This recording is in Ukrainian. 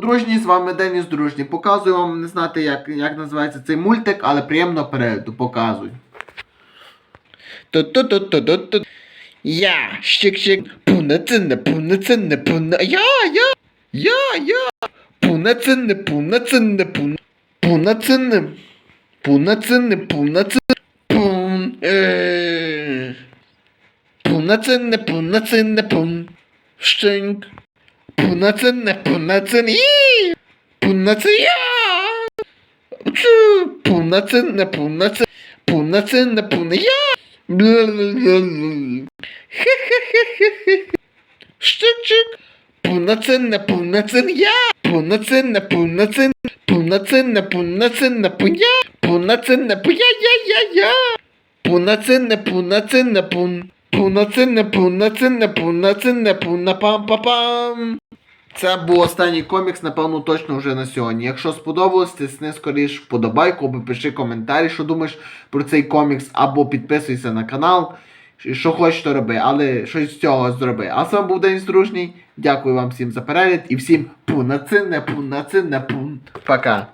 Дружні, з вами Деніс Дружній. Показую вам, не знати, як, як називається цей мультик, але приємно перегляду. Ту-ту-ту-ту-ту-ту. Я, щик-щик, повноцінне, повноцінне, повно... Я, я, я, я. Повноцінне, повноцінне, повно... Повноцінне, повноцінне, повноцінне, пун... 不能真的不能真的不能这样，这不能真的不能真不能真的不能呀，嘿嘿嘿嘿嘿，这这不能真的不能真的呀，不能真的不能真不能真的不能真的不呀，不能真的不呀呀呀呀，不能真的不能真的不。不能真的，不能真的，不能真的，不能帮帮帮。Це був останній комікс, напевно, точно вже на сьогодні. Якщо сподобалось, тисни скоріш вподобайку або пиши коментарі, що думаєш про цей комікс, або підписуйся на канал. Що хочеш, то роби, але щось з цього зроби. А з вами був День Стружній. Дякую вам всім за перегляд і всім пунацинне, пунацинне, пун. Пока.